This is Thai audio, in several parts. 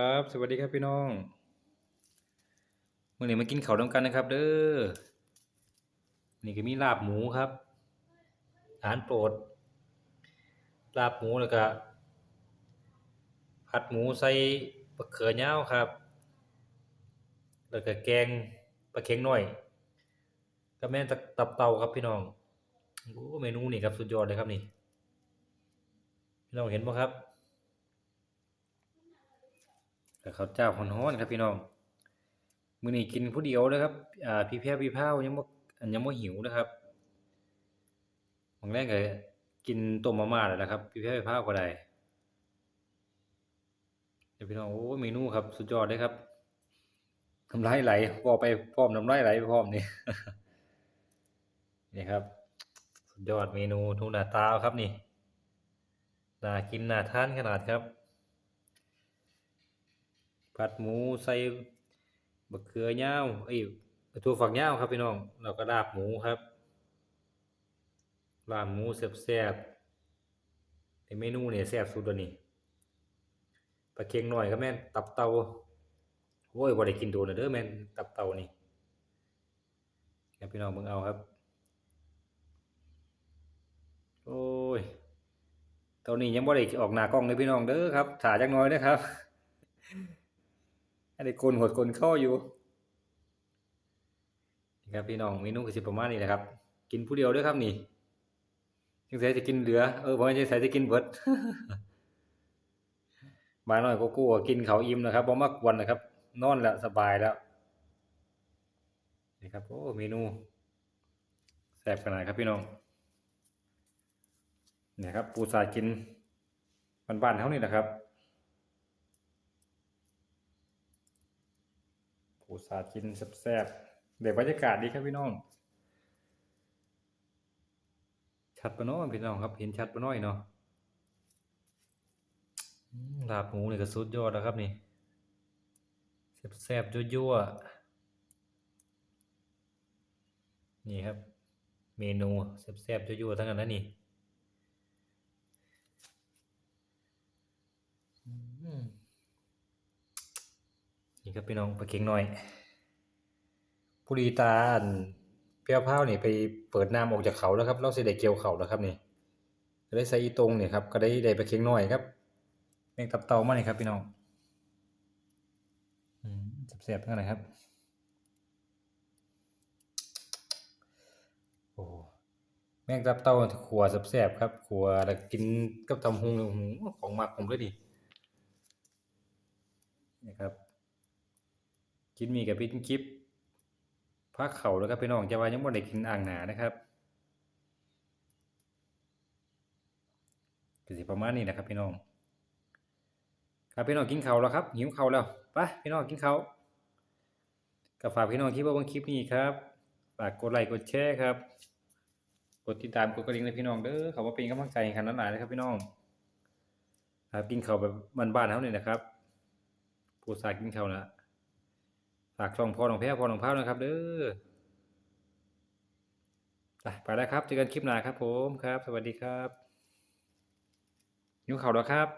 ครับ สวัสดีครับพี่น้องมื่อนี้มากินข้าวน้ำกันนะครับ เด้อนี่ก็มีลาบหมูครับอาหารโปรด ลาบหมูแล้วก็ผัดหมูใส่มะเขือยาวครับ แล้วก็แกงปลาเค็งหน้อยกับแม่นตับเต่าครับพี่น้องโอ้เมนูนี่ครับสุดยอดเลยครับนี่พี่น้องเห็นบ่ครับ กับข้าวเจ้าฮ้อนๆครับพี่น้องมื้อนี้กินผู้เดียวนะครับอ่าพี่แพ้พี่พายังบ่อันยังบ่หิวนะครับบางแรกก็กินต้มมาม่าแล้วนะครับ พี่แพ้พี่พาก็ได้เดี๋ยวพี่น้องโอ้เมนูครับสุดยอดเลยครับน้ำลายไหลพอไปพร้อมน้ำลายไหลไปพร้อมนี่นี่ครับสุดยอดเมนูทูนาตาครับนี่น่ากินน่าทานขนาดครับ ผัดหมูใส่บะเขือยาวเอ้ถั่วฝักยาวครับพี่น้องแล้วก็ลาบหมูครับลาบหมูแซ่บๆในเมนูเนี่ยแซ่บสุดแล้วนี่ปลาเค็งหน่อยก็แม่นตับเตาโอ้ยบ่ได้กินโดนแล้วเด้อแม่นตับเตานี่ครับพี่น้องเบิ่งเอาครับ โอ้ยตอนนี้ยังบ่ได้ออกหน้ากล้องเลยพี่น้องเด้อครับถ่ายจักน่อยเด้อครับ ให้ได้โกนหดโกนเข้าอยู่นี่ครับพี่น้องเมนูก็สิประมาณนี้แหละครับ กินผู้เดียวด้วยครับนี่จังไสจะกินเหลือเออบ่จังไสจะกินเบิดบาหน้อยก็กลัวกินเขาอิ่มนะครับบ่มักวนนะครับ นอนแล้วสบายแล้วนี่ครับโอ้เมนูแซ่บขนาดครับพี่น้องเนี่ยครับปูสากินบ้านๆเฮานี่แหละครับ ผู้สาห์กินแซ่บๆเดี๋ยวบรรยากาศดีครับพี่น้อง ชัดปะเนาะพี่น้องครับ เห็นชัดปะน้อยเนาะลาบหมูนี่ก็สุดยอดแล้วครับนี่แซ่บๆยั่วๆนี่ครับ เมนูแซ่บๆยั่วๆทั้งนั้นนะนี่อืม นี่ครับพี่น้องปลาเค็งน้อยผู้ดีตาอันเปรี้ยวพร้านี่ไปเปิดน้ำออกจากเขาแล้วครับเราสิได้เกี่ยวเขาแล้วครับนี่ก็ได้ใส่อีตรงเนี่ยครับก็ได้ได้ปลาเค็งน้อยครับแมงตับเต่ามานี่ครับพี่น้องอืมแซ่บๆทั้งนั้นครับโอ้แมงตับเต่าขัวแซ่บๆครับขัวแล้วกินกับตำหุงนี่โอ้โหของมักผมเลยดินี่ครับ กินมีกับพินคลิปพักเข่าแล้วครับพี่น้องจะว่ายังบ่ได้กินอ่างหนานะครับก็สิประมาณนี้นะครับพี่น้อง ครับพี่น้องกินเข้าแล้วครับ หิวเข้าแล้วไปพี่น้องกินเข้าก็ฝากพี่น้องที่ว่าเบิ่งคลิปนี้ครับฝากกดไลค์กดแชร์ครับกดติดตามกดกระดิ่งเลยพี่น้องเด้อเขามาเป็นกำลังใจให้กันหลายนะครับพี่น้องครับกินเข้าแบบบ้านๆเฮาเนี่ยนะครับผู้สายกินเข้าวนะ ฝากช่องพ่อหนองแพ้พ่อหนองพ้านะครับ เด้อไปไปแล้วครับเจอกันคลิปหน้าครับผมครับ สวัสดีครับยุ่งข่าแล้วครับ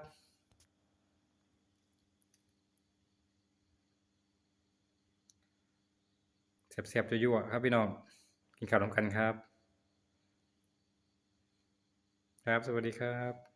เสียบๆจะยั่วครับพี่น้องกินข้าวน้ำกันครับ ครับ สวัสดีครับ